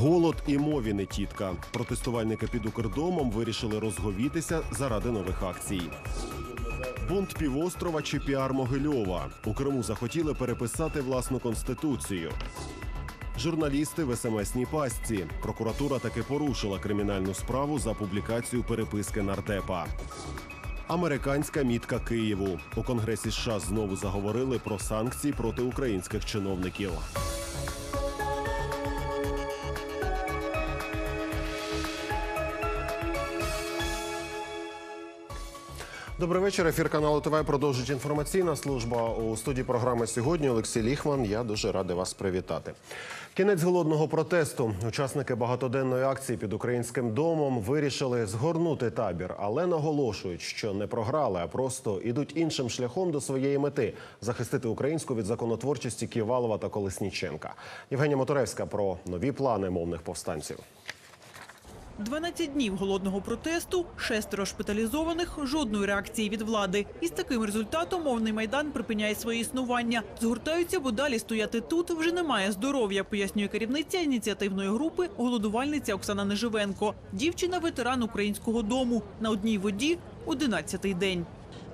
Голод і мові не тітка. Протестувальники під Укрдомом вирішили розговітися заради нових акцій. Бунт півострова чи піар Могильова. У Криму захотіли переписати власну конституцію. Журналісти в смс-ній пастці. Прокуратура таки порушила кримінальну справу за публікацію переписки нардепа. Американська мітка Києву у Конгресі США знову заговорили про санкції проти українських чиновників. Добрий вечір. Ефір каналу ТВ продовжить інформаційна служба у студії програми сьогодні. Олексій Ліхман. Я дуже радий вас привітати. Кінець голодного протесту. Учасники багатоденної акції під українським домом вирішили згорнути табір, але наголошують, що не програли, а просто ідуть іншим шляхом до своєї мети захистити українську від законотворчості Ківалова та Колесніченка. Євгенія Моторевська про нові плани мовних повстанців. 12 днів голодного протесту, шестеро шпиталізованих, жодної реакції від влади. І з таким результатом мовний майдан припиняє своє існування. Згортаються, бо далі стояти тут вже немає здоров'я, пояснює керівниця ініціативної групи голодувальниця Оксана Неживенко. Дівчина ветеран українського дому на одній воді 11-й день.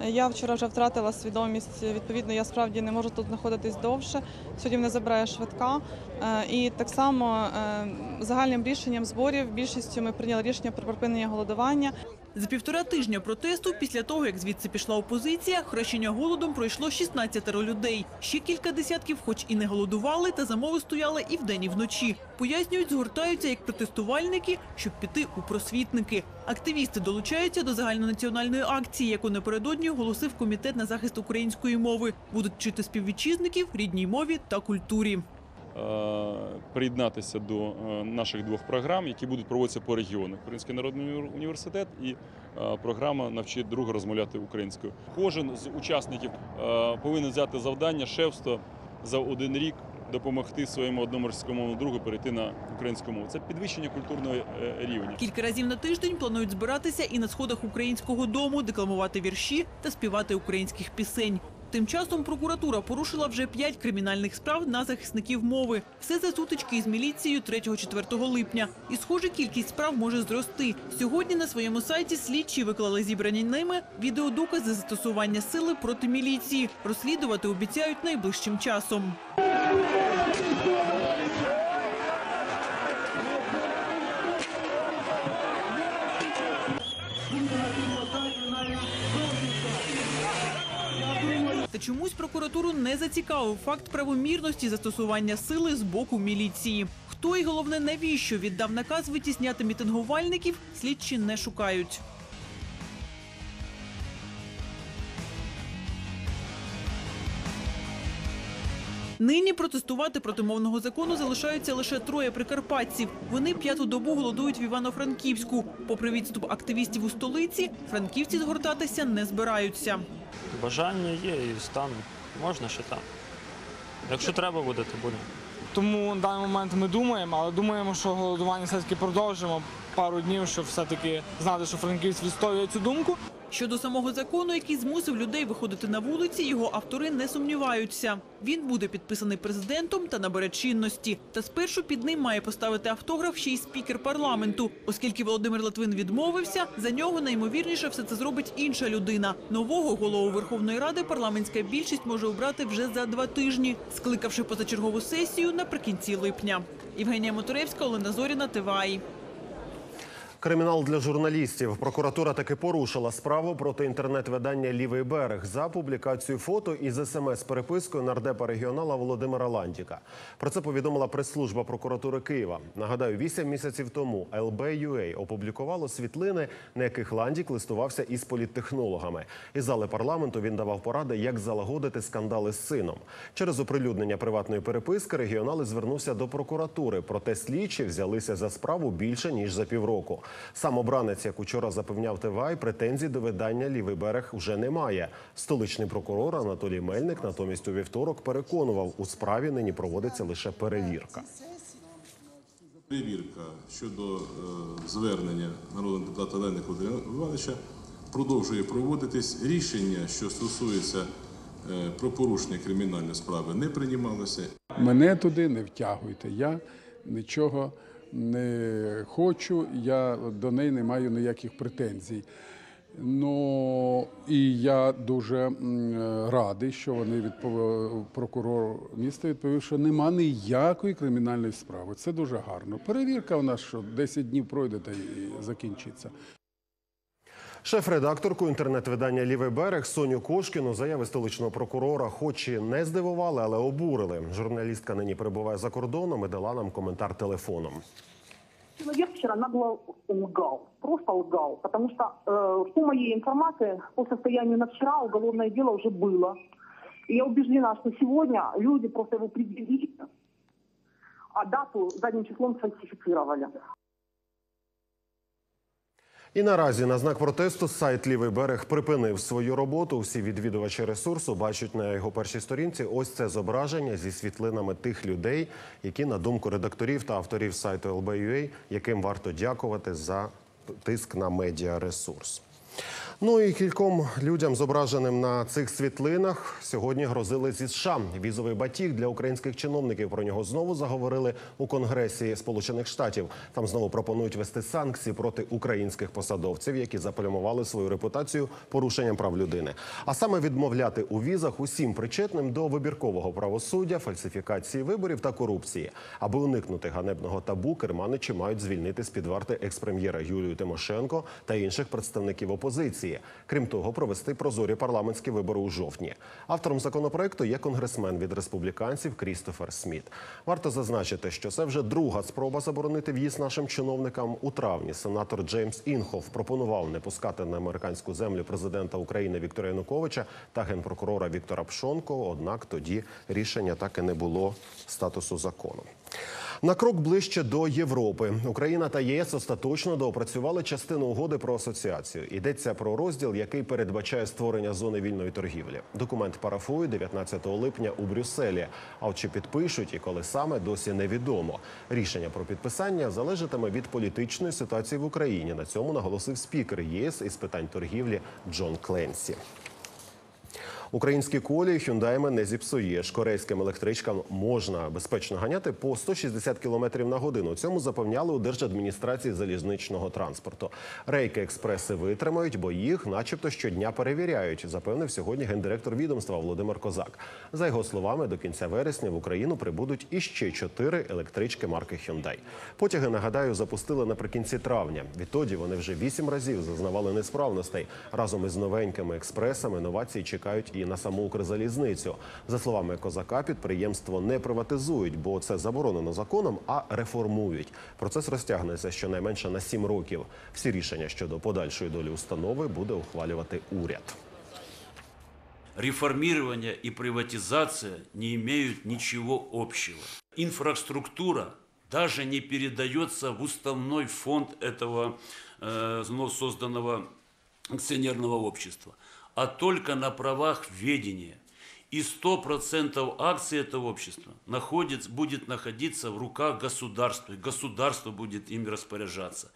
Я вчора вже втратила свідомість. Відповідно, я справді не можу тут знаходитись довше. Сьогодні мене забирає швидка. Е, І так само е, загальним рішенням зборів більшістю ми прийняли рішення про припинення голодування. За півтора тижня протесту, після того як звідси пішла опозиція, хрещення голодом пройшло 16 людей. Ще кілька десятків, хоч і не голодували, та замови стояли і вдень, і вночі. Пояснюють, згортаються як протестувальники, щоб піти у просвітники. Активісти долучаються до загальнонаціональної акції, яку напередодні оголосив комітет на захист української мови. Будуть вчити співвітчизників рідній мові та культурі. Е, приєднатися до е, наших двох програм, які будуть проводитися по регіонах. Український народний університет і е, програма «Навчить друга розмовляти українською». Кожен з учасників повинен взяти завдання шефство за один рік допомогти своєму одному російськомовному другу перейти на українську мову. Це підвищення культурного рівня. Кілька разів на тиждень планують збиратися і на сходах українського дому, декламувати вірші та співати українських пісень. Тим часом прокуратура порушила вже п'ять кримінальних справ на захисників мови. Все за сутички із міліцією 3-4 липня. І схоже, кількість справ може зрости. Сьогодні на своєму сайті слідчі виклали зібрані ними відеодокази застосування сили проти міліції. Розслідувати обіцяють найближчим часом. Та чомусь прокуратуру не зацікавив факт правомірності застосування сили з боку міліції. Хто і головне навіщо віддав наказ витісняти мітингувальників, слідчі не шукають. Нині протестувати проти мовного закону залишаються лише троє прикарпатців. Вони п'яту добу голодують в Івано-Франківську. Попри відступ активістів у столиці, франківці згортатися не збираються. Бажання є і стан можна ще там. Якщо треба буде, то буде. Тому на даний момент ми думаємо, але думаємо, що голодування все-таки продовжимо пару днів, щоб все-таки знати, що франківці відстоює цю думку. Щодо самого закону, який змусив людей виходити на вулиці, його автори не сумніваються. Він буде підписаний президентом та набере чинності. Та спершу під ним має поставити автограф ще й спікер парламенту, оскільки Володимир Литвин відмовився. За нього найімовірніше все це зробить інша людина. Нового голову Верховної Ради парламентська більшість може обрати вже за два тижні, скликавши позачергову сесію наприкінці липня. Євгенія Моторевська, Олена Зоріна, ТВАЙ. Кримінал для журналістів. Прокуратура таки порушила справу проти інтернет-видання Лівий берег за публікацію фото із смс-перепискою нардепа регіонала Володимира Ландіка. Про це повідомила прес-служба прокуратури Києва. Нагадаю, вісім місяців тому LB.UA опублікувало світлини, на яких Ландік листувався із політтехнологами. Із зали парламенту він давав поради, як залагодити скандали з сином. Через оприлюднення приватної переписки регіонали звернувся до прокуратури. Проте слідчі взялися за справу більше ніж за півроку. Сам обранець, як учора запевняв ТВАЙ, претензій до видання Лівий берег вже немає. Столичний прокурор Анатолій Мельник натомість у вівторок переконував, у справі нині проводиться лише перевірка. Перевірка щодо е, звернення народного депутата Володимира Івановича продовжує проводитись. Рішення, що стосується е, про порушення кримінальної справи, не приймалося. Мене туди не втягуйте. Я нічого не хочу, я до неї не маю ніяких претензій. Ну і я дуже радий, що вони відпов... прокурор міста відповів, що нема ніякої кримінальної справи. Це дуже гарно. Перевірка у нас що 10 днів пройде та і закінчиться. Шеф-редакторку інтернет-видання Лівий берег Соню Кошкіну заяви столичного прокурора, хоч і не здивували, але обурили. Журналістка нині перебуває за кордоном і дала нам коментар телефоном. Человек вчера нагло лгал, просто лгал, потому что, э, по моей информации, по состоянию на вчера уголовное дело уже было. И я убеждена, что сегодня люди просто его предъявили, а дату задним числом сфальсифицировали. І наразі на знак протесту сайт Лівий берег припинив свою роботу. Всі відвідувачі ресурсу бачать на його першій сторінці ось це зображення зі світлинами тих людей, які, на думку редакторів та авторів сайту LBUA, яким варто дякувати за тиск на медіаресурс. Ну і кільком людям, зображеним на цих світлинах, сьогодні грозили зі США. Візовий батіг для українських чиновників. Про нього знову заговорили у Конгресі Сполучених Штатів. Там знову пропонують вести санкції проти українських посадовців, які заплямували свою репутацію порушенням прав людини. А саме відмовляти у візах усім причетним до вибіркового правосуддя, фальсифікації виборів та корупції. Аби уникнути ганебного табу, керманичі мають звільнити з під варти експрем'єра Юлію Тимошенко та інших представників опозиції. Крім того, провести прозорі парламентські вибори у жовтні. Автором законопроекту є конгресмен від республіканців Крістофер Сміт. Варто зазначити, що це вже друга спроба заборонити в'їзд нашим чиновникам. У травні сенатор Джеймс Інхоф пропонував не пускати на американську землю президента України Віктора Януковича та генпрокурора Віктора Пшонко. Однак тоді рішення так і не було статусу закону. На крок ближче до Європи Україна та ЄС остаточно доопрацювали частину угоди про асоціацію. Йдеться про розділ, який передбачає створення зони вільної торгівлі. Документ парафують 19 липня у Брюсселі. А от чи підпишуть і коли саме досі невідомо. Рішення про підписання залежатиме від політичної ситуації в Україні. На цьому наголосив спікер ЄС із питань торгівлі Джон Кленсі. Українські колії Hyundai не зіпсуєш. Корейським електричкам можна безпечно ганяти по 160 км на годину. Цьому запевняли у Держадміністрації залізничного транспорту. Рейки експреси витримають, бо їх, начебто, щодня перевіряють. Запевнив сьогодні гендиректор відомства Володимир Козак. За його словами, до кінця вересня в Україну прибудуть іще чотири електрички марки Hyundai. Потяги нагадаю запустили наприкінці травня. Відтоді вони вже вісім разів зазнавали несправностей. Разом із новенькими експресами новації чекають і на саму Укрзалізницю. За словами козака, підприємство не приватизують, бо це заборонено законом, а реформують. Процес розтягнеться щонайменше на сім років. Всі рішення щодо подальшої долі установи буде ухвалювати уряд. реформирование и приватизация не имеют ничего общего. Инфраструктура даже не передается в уставной фонд этого э, созданного акционерного общества, а только на правах ведения. И 100% акций этого общества находится, будет находиться в руках государства, и государство будет ими распоряжаться.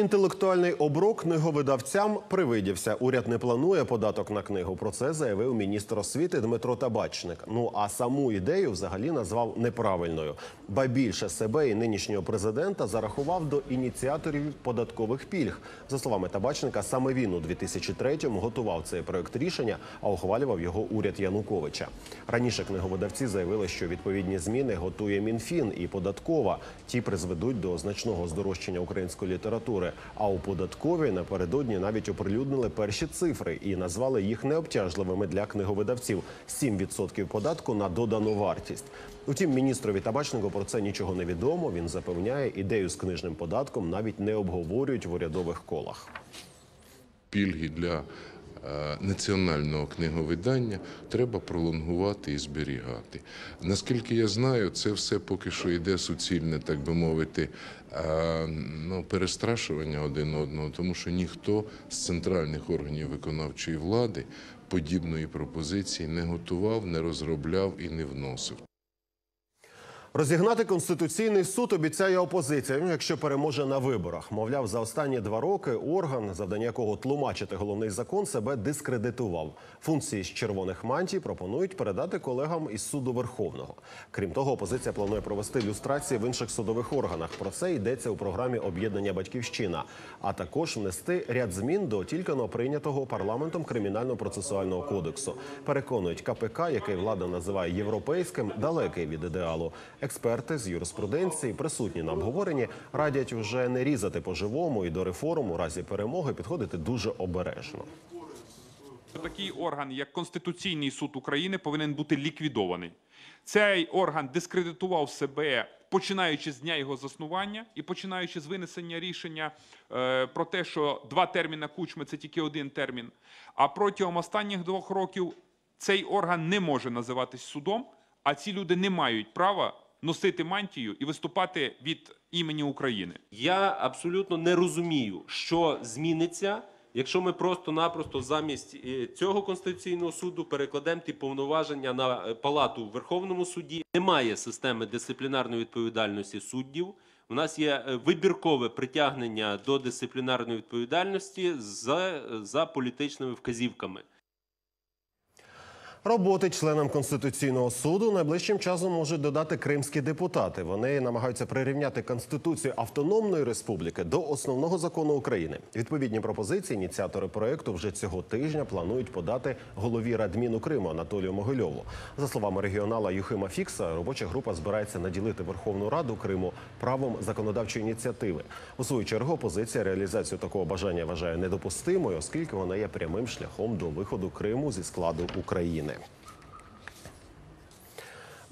Інтелектуальний оброк книговидавцям привидівся. Уряд не планує податок на книгу. Про це заявив міністр освіти Дмитро Табачник. Ну а саму ідею взагалі назвав неправильною. Ба більше себе і нинішнього президента зарахував до ініціаторів податкових пільг. За словами Табачника, саме він у 2003-му готував цей проект рішення, а ухвалював його уряд Януковича. Раніше книговидавці заявили, що відповідні зміни готує Мінфін і податкова. Ті призведуть до значного здорожчання української літератури. А у податковій напередодні навіть оприлюднили перші цифри і назвали їх необтяжливими для книговидавців 7% податку на додану вартість. Утім, міністрові табачнику про це нічого не відомо. Він запевняє, ідею з книжним податком навіть не обговорюють в урядових колах. пільги для національного книговидання треба пролонгувати і зберігати. Наскільки я знаю, це все поки що йде суцільне, так би мовити, е, ну, перестрашування один одного, тому що ніхто з центральних органів виконавчої влади подібної пропозиції не готував, не розробляв і не вносив. Розігнати конституційний суд обіцяє опозиція, ну, якщо переможе на виборах. Мовляв, за останні два роки орган, завдання якого тлумачити головний закон, себе дискредитував. Функції з червоних мантій пропонують передати колегам із суду Верховного. Крім того, опозиція планує провести люстрації в інших судових органах. Про це йдеться у програмі об'єднання Батьківщина, а також внести ряд змін до тільки но прийнятого парламентом кримінально-процесуального кодексу. Переконують КПК, який влада називає європейським, далекий від ідеалу. Експерти з юриспруденції присутні на обговоренні радять вже не різати по живому і до реформ у разі перемоги підходити дуже обережно. Такий орган, як Конституційний суд України, повинен бути ліквідований. Цей орган дискредитував себе, починаючи з дня його заснування і починаючи з винесення рішення е, про те, що два терміни кучми це тільки один термін. А протягом останніх двох років цей орган не може називатись судом, а ці люди не мають права носити мантію і виступати від імені України. Я абсолютно не розумію, що зміниться, якщо ми просто-напросто замість е, цього конституційного суду перекладемо ті повноваження на е, палату в Верховному суді. Немає системи дисциплінарної відповідальності суддів. У нас є е, вибіркове притягнення до дисциплінарної відповідальності за, за політичними вказівками. Роботи членам конституційного суду найближчим часом можуть додати кримські депутати. Вони намагаються прирівняти конституцію автономної республіки до основного закону України. Відповідні пропозиції ініціатори проекту вже цього тижня планують подати голові Радміну Криму Анатолію Могильову. За словами регіонала Юхима Фікса, робоча група збирається наділити Верховну Раду Криму правом законодавчої ініціативи. У свою чергу опозиція реалізацію такого бажання вважає недопустимою, оскільки вона є прямим шляхом до виходу Криму зі складу України.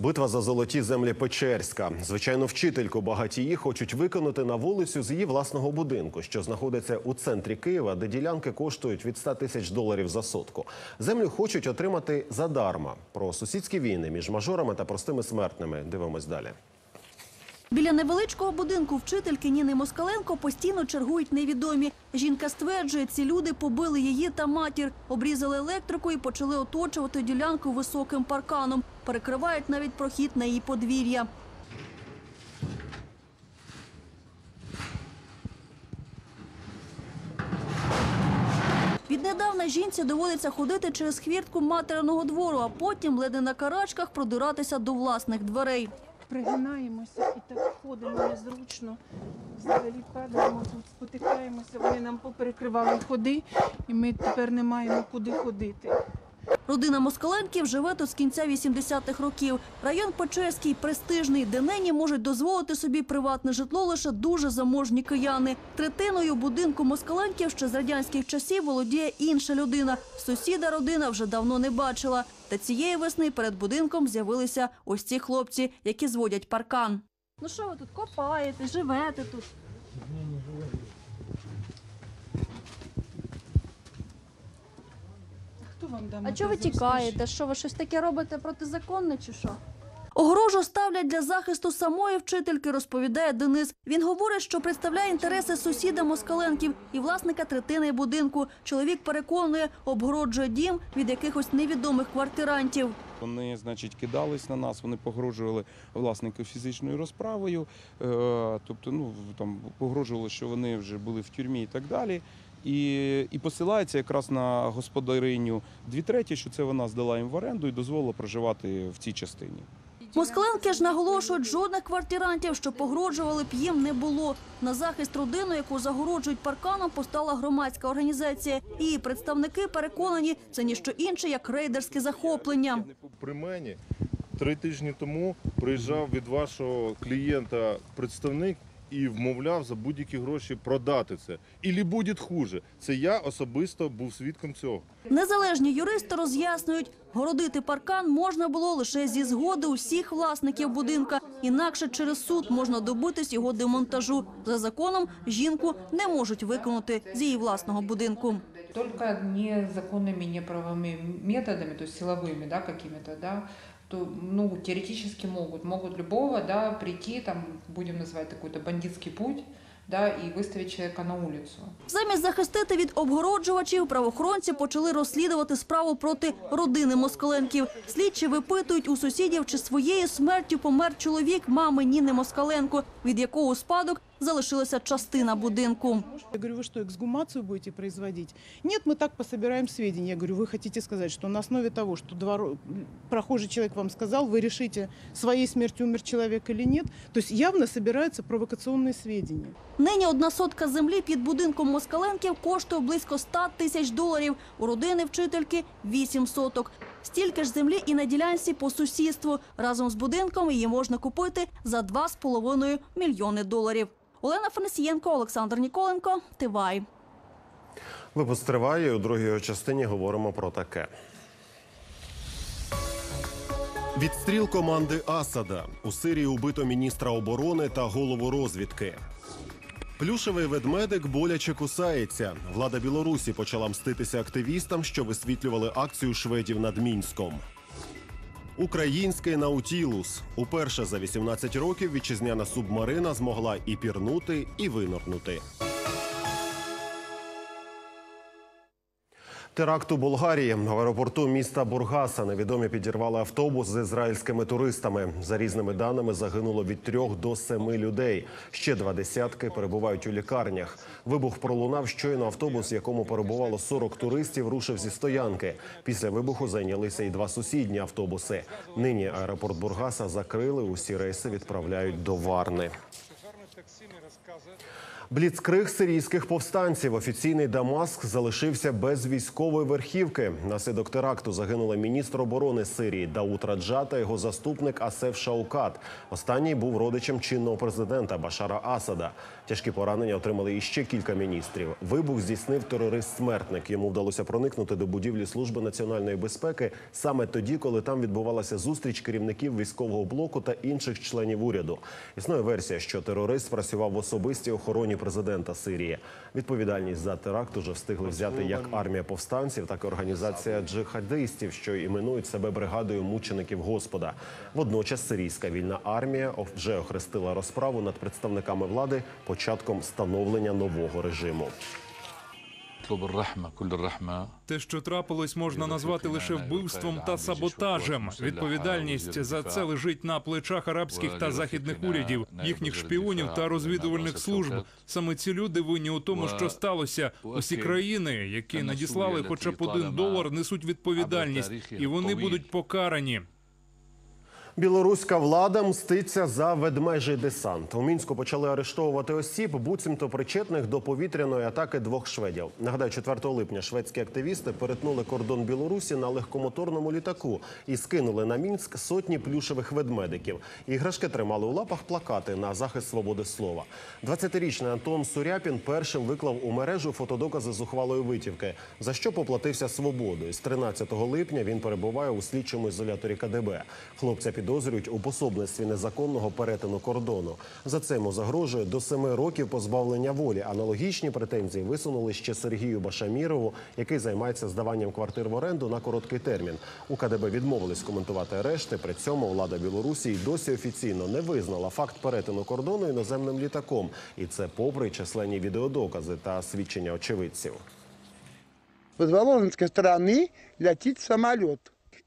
Битва за золоті землі Печерська. Звичайно, вчительку багатії хочуть виконати на вулицю з її власного будинку, що знаходиться у центрі Києва, де ділянки коштують від 100 тисяч доларів за сотку. Землю хочуть отримати задарма. Про сусідські війни між мажорами та простими смертними. Дивимось далі. Біля невеличкого будинку вчительки Ніни Москаленко постійно чергують невідомі. Жінка стверджує, ці люди побили її та матір, обрізали електрику і почали оточувати ділянку високим парканом. Перекривають навіть прохід на її подвір'я. Віднедавна жінці доводиться ходити через хвіртку материного двору, а потім ледь на карачках продиратися до власних дверей. Пригинаємося і так ходимо незручно. Взагалі падаємо тут, спотикаємося. Вони нам поперекривали ходи, і ми тепер не маємо куди ходити. Родина Москаленків живе тут з кінця 80-х років. Район Печерський престижний, де нині можуть дозволити собі приватне житло лише дуже заможні кияни. Третиною будинку Москаленків ще з радянських часів володіє інша людина. Сусіда родина вже давно не бачила. Та цієї весни перед будинком з'явилися ось ці хлопці, які зводять паркан. Ну що ви тут копаєте, живете тут? Хто вам дав А чого ви тікаєте? Що ви щось таке робите протизаконне чи що? Огорожу ставлять для захисту самої вчительки, розповідає Денис. Він говорить, що представляє інтереси сусіда Москаленків і власника третини будинку. Чоловік переконує, обгороджує дім від якихось невідомих квартирантів. Вони, значить, кидались на нас, вони погрожували власнику фізичною розправою, е, тобто, ну там погрожували, що вони вже були в тюрмі і так далі. І, і посилається якраз на господариню дві треті, що це вона здала їм в оренду і дозволила проживати в цій частині. Москаленки ж наголошують, жодних квартирантів, що погрожували б їм, не було. На захист родини, яку загороджують парканом, постала громадська організація. Її представники переконані, це ніщо інше, як рейдерське захоплення. При мені три тижні тому приїжджав від вашого клієнта представник і вмовляв за будь-які гроші продати це. Ілі буде хуже. Це я особисто був свідком цього. Незалежні юристи роз'яснюють, городити паркан можна було лише зі згоди усіх власників будинка. Інакше через суд можна добитись його демонтажу. За законом жінку не можуть виконати з її власного будинку. только незаконными, неправовыми методами, то есть силовыми, да, какими-то, да, то, ну, теоретически могут, могут любого, да, прийти, там, будем называть такой-то бандитский путь, да, и выставить человека на улицу. Замість захистити від обгороджувачів, правоохоронці почали розслідувати справу проти родини Москаленків. Слідчі випитують у сусідів, чи своєю смертю помер чоловік мами Ніни Москаленко, від якого спадок залишилася частина будинку. Я говорю, вы что, эксгумацию будете производить? Нет, мы так пособираем сведения. Я говорю, вы хотите сказать, что на основе того, что дворо- прохожий человек вам сказал, вы решите, своей смертью умер человек или нет? То есть явно собираются провокационные сведения. Нині одна сотка землі під будинком Москаленків коштує близько 100 тисяч доларів. У родини вчительки – 8 соток. Стільки ж землі і на ділянці по сусідству. Разом з будинком її можна купити за 2,5 мільйони доларів. Олена Фанасієнко, Олександр Ніколенко, Тивай. Випуск триває. У другій частині говоримо про таке. Відстріл команди Асада. У Сирії убито міністра оборони та голову розвідки. Плюшевий ведмедик боляче кусається. Влада Білорусі почала мститися активістам, що висвітлювали акцію шведів над Мінськом. Український Наутілус. Уперше за 18 років вітчизняна субмарина змогла і пірнути, і винырнути. Теракт у Болгарії в аеропорту міста Бургаса невідомі підірвали автобус з ізраїльськими туристами. За різними даними загинуло від трьох до семи людей. Ще два десятки перебувають у лікарнях. Вибух пролунав щойно автобус, в якому перебувало 40 туристів, рушив зі стоянки. Після вибуху зайнялися і два сусідні автобуси. Нині аеропорт Бургаса закрили. Усі рейси відправляють до Варни. Бліцкриг сирійських повстанців. Офіційний Дамаск залишився без військової верхівки. Наслідок теракту загинули міністр оборони Сирії Дауд Раджа та його заступник Асеф Шаукат. Останній був родичем чинного президента Башара Асада. Тяжкі поранення отримали іще кілька міністрів. Вибух здійснив терорист-смертник. Йому вдалося проникнути до будівлі служби національної безпеки саме тоді, коли там відбувалася зустріч керівників військового блоку та інших членів уряду. Існує версія, що терорист працював в особистій охороні президента Сирії. Відповідальність за теракт уже встигли взяти як армія повстанців, так і організація джихадистів, що іменують себе бригадою мучеників Господа. Водночас сирійська вільна армія вже охрестила розправу над представниками влади початком становлення нового режиму. Те, що трапилось, можна назвати лише вбивством та саботажем. Відповідальність за це лежить на плечах арабських та західних урядів, їхніх шпіонів та розвідувальних служб. Саме ці люди винні у тому, що сталося. Усі країни, які надіслали хоча б один долар, несуть відповідальність, і вони будуть покарані. Білоруська влада мститься за ведмежий десант. У мінську почали арештовувати осіб, буцімто причетних до повітряної атаки двох шведів. Нагадаю, 4 липня шведські активісти перетнули кордон Білорусі на легкомоторному літаку і скинули на мінськ сотні плюшевих ведмедиків. Іграшки тримали у лапах плакати на захист свободи слова. 20-річний Антон Суряпін першим виклав у мережу фотодокази зухвалої витівки, за що поплатився свободою. З 13 липня він перебуває у слідчому ізоляторі КДБ. Хлопця підозрюють у пособництві незаконного перетину кордону. За це йому загрожує до семи років позбавлення волі. Аналогічні претензії висунули ще Сергію Башамірову, який займається здаванням квартир в оренду на короткий термін. У КДБ відмовились коментувати арешти. При цьому влада Білорусі й досі офіційно не визнала факт перетину кордону іноземним літаком. І це попри численні відеодокази та свідчення очевидців. З Воложенської сторони летить самоліт.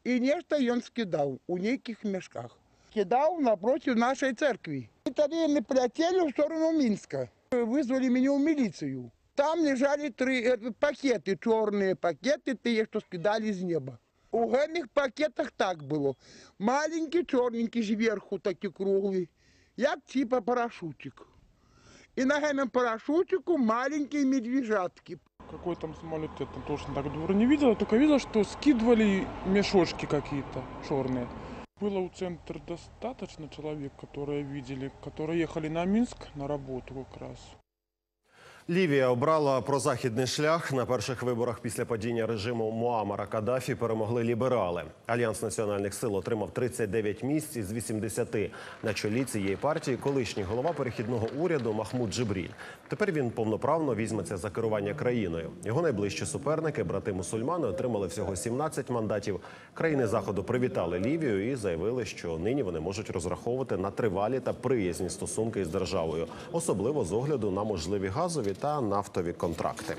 І нечто він скидав у неких мішках. Кидав напротив нашої церкви. Італійні полетели в сторону Мінська. Визвали мене в міліцію. Там лежали три пакети, чорні пакети, ті, що скидали з неба. У гельних пакетах так було. Маленький, чорненький зверху, такий круглий, як типа парашутик. І на гельном парашутику маленькі медвежатки. Какой там самолет, я там точно так дура не видела, только видела, что скидывали мешочки какие-то черные. Было у центра достаточно человек, которые видели, которые ехали на Минск на работу как раз. Лівія обрала прозахідний шлях. На перших виборах після падіння режиму Муамара Каддафі перемогли ліберали. Альянс національних сил отримав 39 місць із 80. На чолі цієї партії колишній голова перехідного уряду Махмуд Джибріль. Тепер він повноправно візьметься за керування країною. Його найближчі суперники, брати мусульмани, отримали всього 17 мандатів. Країни заходу привітали Лівію і заявили, що нині вони можуть розраховувати на тривалі та приязні стосунки із державою, особливо з огляду на можливі газові та нафтові контракти.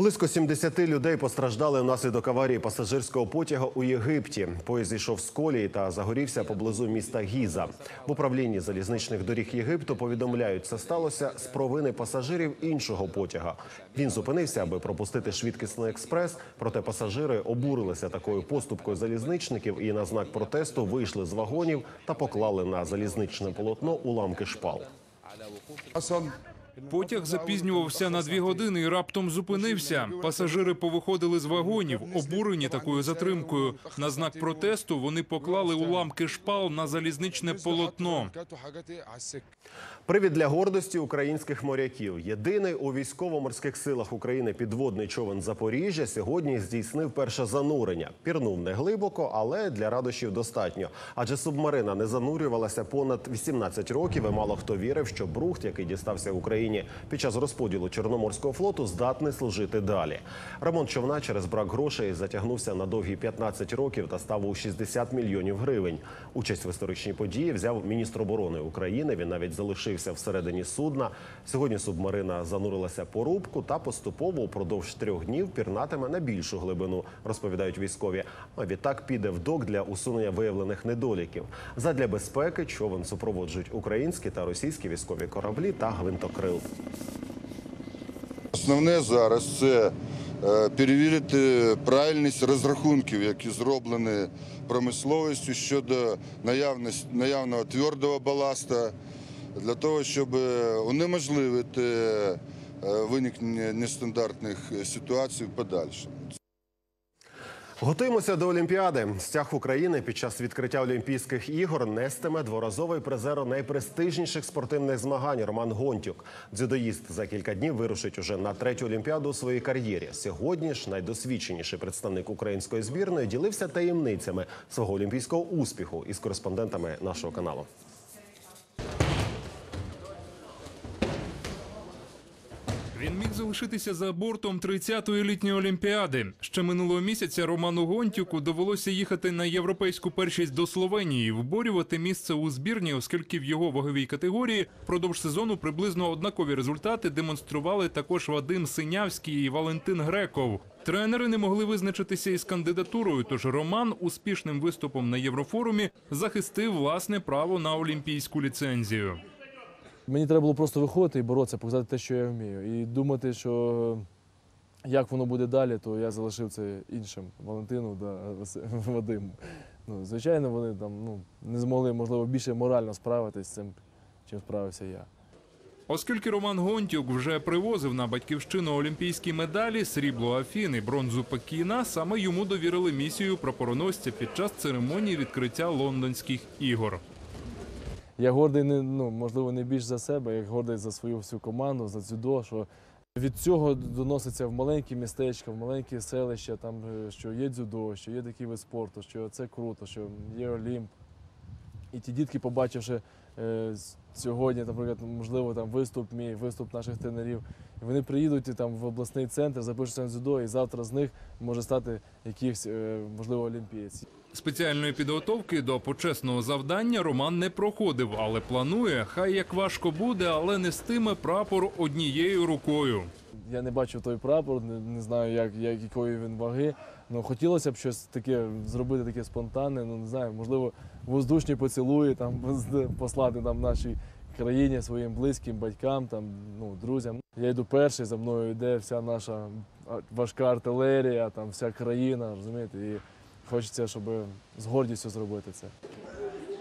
Близько 70 людей постраждали внаслідок аварії пасажирського потяга у Єгипті. Поїзд йшов з колії та загорівся поблизу міста Гіза. В управлінні залізничних доріг Єгипту повідомляють, це сталося з провини пасажирів іншого потяга. Він зупинився, аби пропустити швидкісний експрес. Проте пасажири обурилися такою поступкою залізничників і на знак протесту вийшли з вагонів та поклали на залізничне полотно уламки шпал. Потяг запізнювався на дві години і раптом зупинився. Пасажири повиходили з вагонів, обурені такою затримкою. На знак протесту вони поклали уламки шпал на залізничне полотно. Привід для гордості українських моряків. Єдиний у військово-морських силах України підводний човен Запоріжжя сьогодні здійснив перше занурення. Пірнув не глибоко, але для радощів достатньо. Адже субмарина не занурювалася понад 18 років. І мало хто вірив, що брухт, який дістався Україні під час розподілу Чорноморського флоту, здатний служити далі. Ремонт човна через брак грошей затягнувся на довгі 15 років та став у 60 мільйонів гривень. Участь в історичній події взяв міністр оборони України. Він навіть залишився всередині судна. Сьогодні субмарина занурилася по рубку та поступово упродовж трьох днів пірнатиме на більшу глибину, розповідають військові. А відтак піде в док для усунення виявлених недоліків. Задля безпеки човен супроводжують українські та російські військові кораблі та гвинтокрил. Основне зараз це е, перевірити правильність розрахунків, які зроблені промисловістю щодо наявного твердого баласта, для того, щоб унеможливити е, виникнення нестандартних ситуацій в подальшому. Готуємося до Олімпіади. Стяг України під час відкриття Олімпійських ігор нестиме дворазовий призер найпрестижніших спортивних змагань Роман Гонтюк. Дзюдоїст за кілька днів вирушить уже на третю олімпіаду у своїй кар'єрі. Сьогодні ж найдосвідченіший представник української збірної ділився таємницями свого олімпійського успіху із кореспондентами нашого каналу. Залишитися за бортом 30-ї літньої олімпіади. Ще минулого місяця Роману Гонтюку довелося їхати на європейську першість до Словенії, і виборювати місце у збірні, оскільки в його ваговій категорії продовж сезону приблизно однакові результати демонстрували також Вадим Синявський і Валентин Греков. Тренери не могли визначитися із кандидатурою. Тож Роман успішним виступом на єврофорумі захистив власне право на олімпійську ліцензію. Мені треба було просто виходити і боротися, показати те, що я вмію. І думати, що як воно буде далі, то я залишив це іншим Валентину та Вадиму. Ну, звичайно, вони там ну, не змогли, можливо, більше морально справитись з цим, чим справився я. Оскільки Роман Гонтюк вже привозив на батьківщину олімпійські медалі, срібло Афін і бронзу Пекіна, саме йому довірили місію прапороносця під час церемонії відкриття лондонських ігор. Я гордий не ну можливо не більш за себе, як гордий за свою всю команду, за дзюдо, що від цього доноситься в маленькі містечка, в маленькі селища, там е, що є дзюдо, що є такий вид спорту, що це круто, що є Олімп. І ті дітки, побачивши е, сьогодні, наприклад, можливо, там виступ мій, виступ наших тренерів, вони приїдуть там в обласний центр, запишуться на дзюдо, і завтра з них може стати якийсь, е, можливо, олімпієць. Спеціальної підготовки до почесного завдання Роман не проходив, але планує, хай як важко буде, але нестиме прапор однією рукою. Я не бачив той прапор, не, не знаю, як, як якої він ваги. Ну хотілося б щось таке зробити, таке спонтанне. Ну не знаю, можливо, воздушні поцілуї там послати там нашій країні своїм близьким, батькам, там ну друзям. Я йду перший, за мною йде вся наша важка артилерія, там вся країна, розумієте, і хочеться, щоб з гордістю зробити це.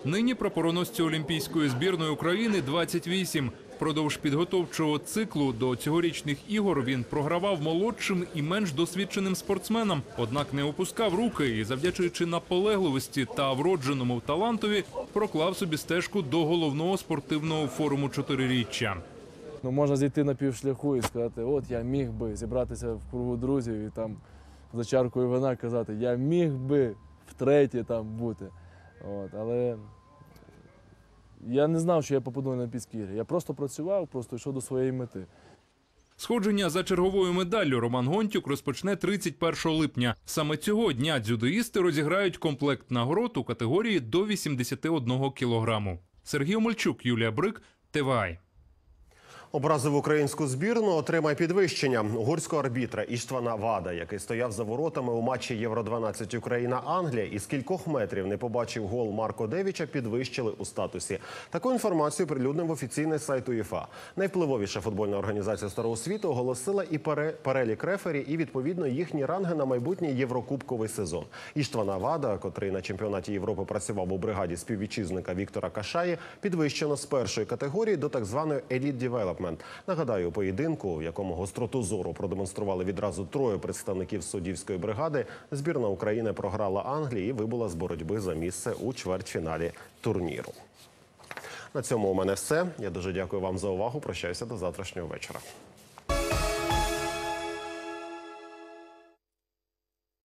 Нині прапороносцю Олімпійської збірної України 28. Впродовж підготовчого циклу до цьогорічних ігор він програвав молодшим і менш досвідченим спортсменам, однак не опускав руки і, завдячуючи наполегливості та вродженому талантові, проклав собі стежку до головного спортивного форуму чотириріччя. Ну, можна зійти на півшляху і сказати, от я міг би зібратися в кругу друзів і там за чаркою вина казати, я міг би втретє там бути. От, але я не знав, що я попаду на Олімпійські ігри. Я просто працював, просто йшов до своєї мети. Сходження за черговою медаллю Роман Гонтюк розпочне 31 липня. Саме цього дня дзюдоїсти розіграють комплект нагород у категорії до 81 кілограму. Сергій Омельчук, Юлія Брик, ТВАЙ. Образив українську збірну, отримає підвищення. Угорського арбітра Іштвана Вада, який стояв за воротами у матчі Євро-12 Україна-Англія і з кількох метрів не побачив гол Марко Девіча, підвищили у статусі. Таку інформацію прилюднив офіційний сайт УЄФА. Найвпливовіша футбольна організація Старого світу оголосила і пере- перелік рефері, і відповідно їхні ранги на майбутній єврокубковий сезон. Іштвана Вада, котрий на чемпіонаті Європи працював у бригаді співвітчизника Віктора Кашаї, підвищено з першої категорії до так званої Elite Development. Нагадаю, поєдинку, в якому гостроту зору продемонстрували відразу троє представників суддівської бригади, збірна України програла Англії і вибула з боротьби за місце у чвертьфіналі турніру. На цьому у мене все. Я дуже дякую вам за увагу. Прощаюся до завтрашнього вечора.